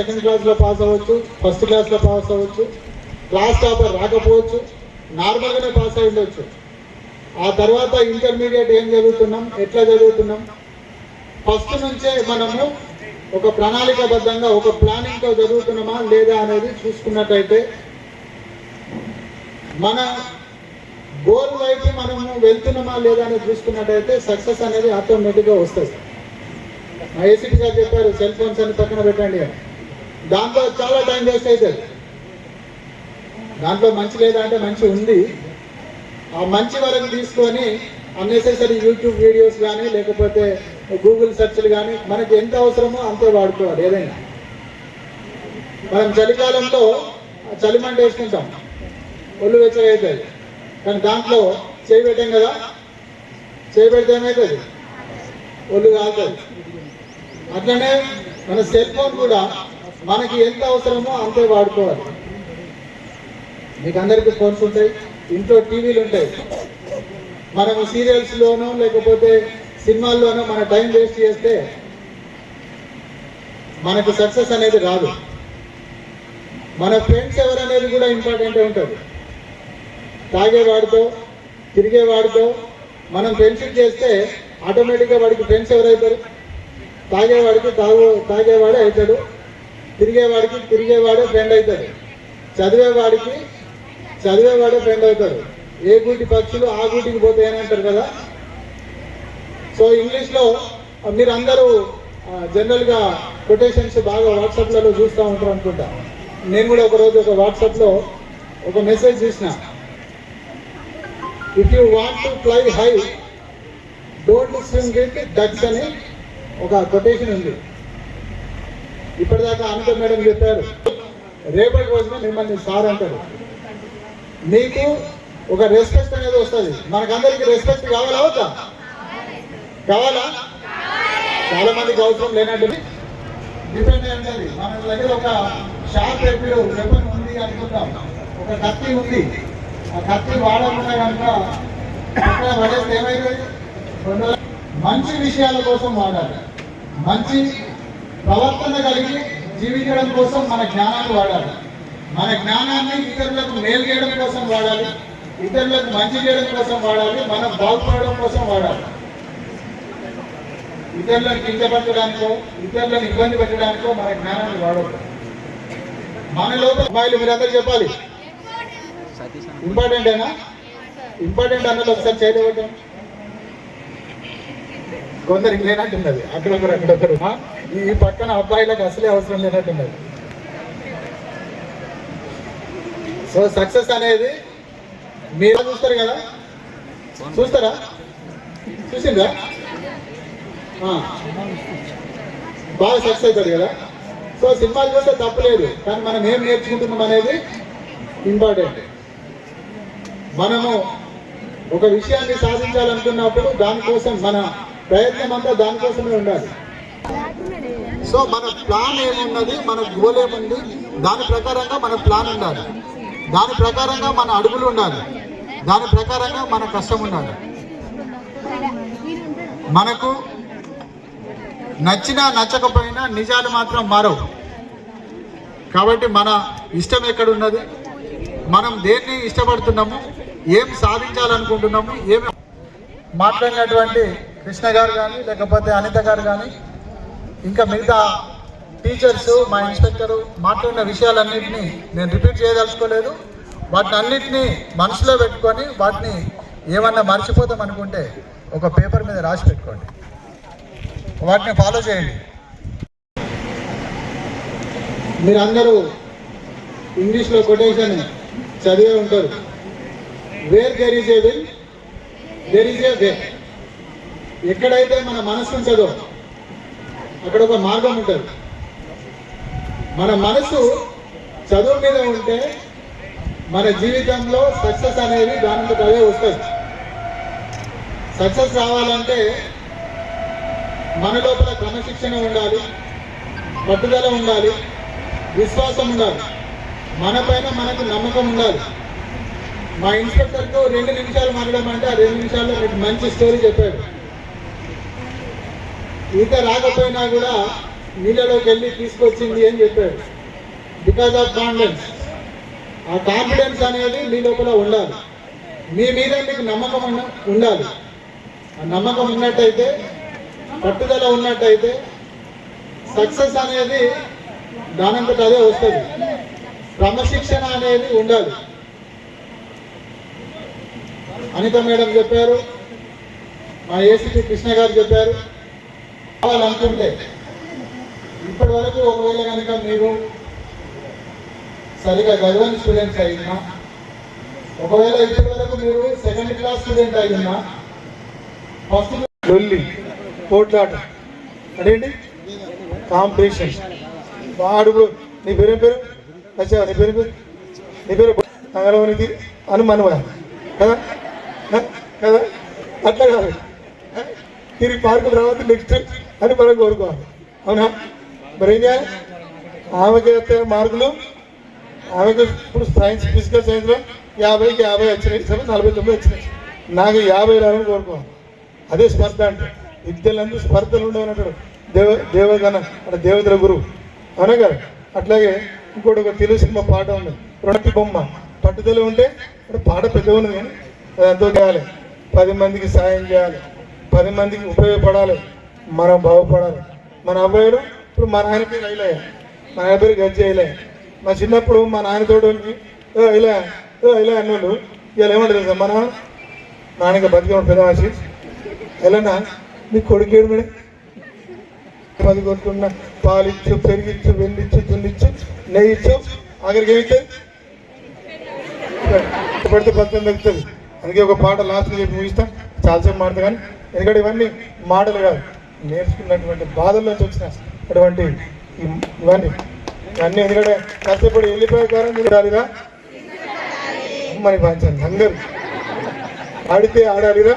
Second క్లాస్లో pass అవ్వచ్చు first క్లాస్లో పాస్ అవ్వచ్చు క్లాస్ టాపర్ రాకపోవచ్చు నార్మల్గానే పాస్ అయి ఉండొచ్చు. ఆ తర్వాత ఇంటర్మీడియట్ ఏం చదువుతున్నాం ఎట్లా చదువుతున్నాం ఫస్ట్ నుంచే మనము ఒక ప్రణాళికాబద్ధంగా ఒక ప్లానింగ్తో చదువుతున్నామా లేదా అనేది చూసుకున్నట్టయితే మన గోల్ వైపు మనము వెళ్తున్నామా లేదా అనేది చూసుకున్నట్టయితే సక్సెస్ అనేది ఆటోమేటిక్గా వస్తుంది. మా ఏసీపీ గారు చెప్పారు సెల్ ఫోన్స్ అని పక్కన పెట్టండి అని. దాంట్లో చాలా టైం వేస్ట్ అవుతుంది. దాంట్లో మంచి లేదా అంటే మంచి ఉంది. ఆ మంచి వరకు తీసుకొని అన్నెసెసరీ యూట్యూబ్ వీడియోస్ కానీ లేకపోతే గూగుల్ సెర్చ్లు కానీ మనకి ఎంత అవసరమో అంతే వాడుకోవాలి ఏదైనా. మనం చలికాలంలో చలిమంట వేసుకుంటాం. ఒళ్ళు వెచ్చగా కానీ దాంట్లో చేయి పెట్టాం కదా? చేయి పెడితే ఏమవుతుంది ఒళ్ళు కాలుతుంది. అట్లనే మన సెల్ ఫోన్ కూడా మనకి ఎంత అవసరమో అంతే వాడుకోవాలి. మీకు అందరికీ ఫోన్స్ ఉంటాయి ఇంట్లో టీవీలు ఉంటాయి. మనము సీరియల్స్లోనో లేకపోతే సినిమాల్లోనో మన టైం వేస్ట్ చేస్తే మనకు సక్సెస్ అనేది రాదు. మన ఫ్రెండ్స్ ఎవరనేది కూడా ఇంపార్టెంట్ ఉంటుంది. తాగేవాడితో తిరిగేవాడితో మనం ఫ్రెండ్షిప్ చేస్తే ఆటోమేటిక్గా వాడికి ఫ్రెండ్స్ ఎవరైతారు? తాగేవాడికి తాగు తాగేవాడే అవుతాడు. తిరిగేవాడికి తిరిగేవాడే ఫ్రెండ్ అవుతాడు. చదివేవాడికి చదివేవాడే ఫ్రెండ్ అవుతాడు. ఏ గూటి పక్షులు ఆ గూటికి పోతే అంటారు కదా? సో ఇంగ్లీష్లో మీరు అందరూ జనరల్గా కొటేషన్స్ బాగా వాట్సాప్లలో చూస్తూ ఉంటారు అనుకుంటా. నేను కూడా ఒకరోజు ఒక వాట్సాప్లో ఒక మెసేజ్ చూసిన. If you want to fly high don't swim with ducks అని ఒక కొటేషన్ ఉంది. ఇప్పటిదాకా అనిత మేడం చెప్పారు. రేపటి రోజున మిమ్మల్ని సార్ అంటారు మీకు ఒక రెస్పెక్ట్ అనేది వస్తుంది. మనకందరికి రెస్పెక్ట్ కావాలా అవుతా కావాలా? చాలా మందికి అవసరం లేనట్టు డిపెండ్ అయి ఉంటుంది మన దగ్గర ఒక షార్ప్ ఎప్పుడు వెపన్ ఉంది అనుకుందాం. ఒక కత్తి ఉంది. ఆ కత్తి వాడకుండా కనుక అక్కడ పడేస్తే మంచి విషయాల కోసం వాడాలి. మంచి ప్రవర్తన కలిగి జీవించడం కోసం మన జ్ఞానాన్ని వాడాలి. మన జ్ఞానాన్ని ఇతరులకు మేలు చేయడం కోసం వాడాలి. ఇతరులకు మంచి చేయడం కోసం వాడాలి. మనం బాగుపడడం కోసం వాడాలి. ఇతరులను కించపరచడానికో ఇతరులను ఇబ్బంది పెట్టడానికో మన జ్ఞానాన్ని వాడదు మన లోపల అమ్మాయిలు మీరందరూ చెప్పాలి. ఇంపార్టెంటేనా ఇంపార్టెంట్ అన్నది ఒకసారి చేయలేవటం కొందరికి లేనట్టున్నది. అక్కడొకరు అక్కడొకరు ఈ పక్కన అబ్బాయిలకు అసలే అవసరం లేనట్టున్నది. సో సక్సెస్ అనేది మీరు చూస్తారు కదా? చూస్తారా? చూసిందా బాగా సక్సెస్ అవుతుంది కదా? సో సినిమాలు చూస్తే తప్పలేదు. కానీ మనం ఏం నేర్చుకుంటున్నాం అనేది ఇంపార్టెంట్. మనము ఒక విషయాన్ని సాధించాలనుకున్నప్పుడు దానికోసం మన ప్రయత్నం అంతా దానికోసమే ఉండాలి. సో మన ప్లాన్ ఏమున్నది? మన గోల్ ఏముంది? దాని ప్రకారంగా మన ప్లాన్ ఉండాలి. దాని ప్రకారంగా మన అడుగులు ఉండాలి. దాని ప్రకారంగా మన కష్టం ఉండాలి. మనకు నచ్చినా నచ్చకపోయినా నిజాలు మాత్రం మారవు. కాబట్టి మన ఇష్టం ఎక్కడ ఉన్నది మనం దేన్ని ఇష్టపడుతున్నాము? ఏం సాధించాలనుకుంటున్నాము? ఏమి మాట్లాడినటువంటి కృష్ణ గారు కానీ లేకపోతే అనిత గారు కానీ ఇంకా మిగతా టీచర్స్ మా ఇన్స్పెక్టరు మాట్లాడిన విషయాలన్నింటినీ నేను రిపీట్ చేయదలుచుకోలేదు. వాటిని అన్నింటినీ మనసులో పెట్టుకొని వాటిని ఏమన్నా మర్చిపోతాం అనుకుంటే ఒక పేపర్ మీద రాసి పెట్టుకోండి. వాటిని ఫాలో చేయండి. మీరందరూ ఇంగ్లీష్లో కొటేషన్ చదివే ఉంటారు. Where there is a will there is a way ఎక్కడైతే మన మనసు ఉంటుందో అక్కడ ఒక మార్గం ఉంటుంది. మన మనసు చదువు మీద ఉంటే మన జీవితంలో సక్సెస్ అనేది దానితో అదే వస్తుంది సక్సెస్ రావాలంటే మన లోపల క్రమశిక్షణ ఉండాలి పట్టుదల ఉండాలి విశ్వాసం ఉండాలి మన పైన మనకు నమ్మకం ఉండాలి. మా ఇన్స్పెక్టర్తో రెండు నిమిషాలు మాట్లాడమంటే అంటే ఆ రెండు నిమిషాల్లో మీకు మంచి స్టోరీ చెప్పాడు. ఈత రాకపోయినా కూడా నీళ్ళలోకి వెళ్ళి తీసుకొచ్చింది అని చెప్పాడు. బికాజ్ ఆఫ్ కాన్ఫిడెన్స్ ఆ కాన్ఫిడెన్స్ అనేది మీ లోపల ఉండాలి. మీ మీద మీకు నమ్మకం ఉండాలి. ఆ నమ్మకం ఉన్నట్టయితే పట్టుదల ఉన్నట్టయితే సక్సెస్ అనేది దానంతట అదే వస్తుంది. క్రమశిక్షణ అనేది ఉండాలి. అనిత మేడం చెప్పారు మా ఏసీపీ కృష్ణ గారు చెప్పారు కావాలనుకుంటే ఇప్పటి వరకు ఒకవేళ కనుక మీరు సరిగా చదవని స్టూడెంట్స్ అయినా ఒకవేళ ఇప్పటి వరకు మీరు సెకండ్ క్లాస్ స్టూడెంట్ అయినా ఫస్ట్ లొల్లి పోట్లాట అదేంటి? కాంపిటీషన్. వాడు నీ పేరు పేరు? అచ్చా నీ పేరు పేరు? నీ పేరు నగరవనికి అనుమానమా కదా? కదా? అట్లా కాదు. తిరిగి పార్కు తర్వాత నెక్స్ట్ అని మనం కోరుకోవాలి. అవునా? మరి ఏం చేయాలి? ఆమెకి మార్కులు ఆమెకు ఇప్పుడు సైన్స్ ఫిజికల్ సైన్స్లో యాభైకి యాభై వచ్చినాయి సరే నలభై తొమ్మిది వచ్చినాయి. నాకు యాభై రావాలని కోరుకోవాలి. అదే స్పర్ధ అంటే. విద్యలందు స్పర్ధలు ఉండవనంటాడు దేవ దేవగణ అంటే దేవతల గురువు. అవునా కదా? అట్లాగే ఇంకోటి ఒక తెలుగు సినిమా పాట ఉంది. రొట్టి బొమ్మ. పట్టుదల ఉంటే అంటే పాట పెద్ద ఉన్నది కానీ అది ఎంతో చేయాలి. పది మందికి సాయం చేయాలి. పది మందికి ఉపయోగపడాలి. మనం బాగుపడాలి. మన అబ్బాయిలు ఇప్పుడు మా నాయన పేరు అయిలయ్య మా నాయన పేరు గజ్జి అయిలయ్య మా చిన్నప్పుడు మా నాయనతోడు "ఏ ఇలా ఏ ఇలా అన్నోళ్ళు ఇలా ఏమంటారు సార్ మన నాన్నకి బతికే పెదవాసి మనిషి ఎలానా నీ కొడుకేడు మేడం? పది కొట్టుకున్న పాలిచ్చు పెరిగిచ్చు వెండిచ్చు దున్నిచ్చు నెయ్యిచ్చు ఆఖరికి ఏమిచ్చారు పెడితే బతుకం తగ్గుతుంది. అందుకే ఒక పాట లాస్ట్ చెప్పి ముగిస్తాం. చాలాసేపు మాడతా కానీ ఎందుకంటే ఇవన్నీ మాటలు కాదు. నేర్చుకున్నటువంటి బాధల్లోంచి వచ్చిన అటువంటి ఇవన్నీ. ఇవన్నీ ఎందుకంటే కష్టపడి వెళ్ళిపోయే కారణం చూడాలిరా మరి పంచండి అందరు. ఆడితే ఆడాలిరా?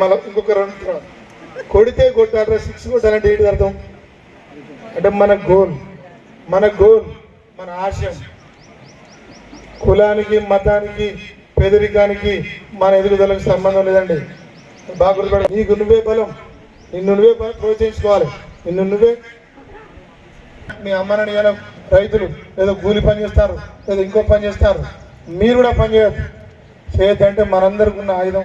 మళ్ళీ ఇంకొక రెండు కొడితే కొట్టాలరా? సిక్స్ కొట్టాలంటే ఏంటి అర్థం? అంటే మన గోల్ మన గోల్ మన ఆశయం. కులానికి మతానికి పేదరికానికి మన ఎదుగుదలకు సంబంధం లేదండి. బాగా నీకు నువ్వే బలం. నిన్ను నువ్వే ప్రోత్సహించుకోవాలి. నిన్ను నువ్వే మీ అమ్మనని ఏదో రైతులు ఏదో కూలి పని చేస్తారు ఏదో ఇంకో పని చేస్తారు మీరు కూడా పని చేయొద్దు. చేయొద్దంటే మనందరికి ఉన్న ఆయుధం.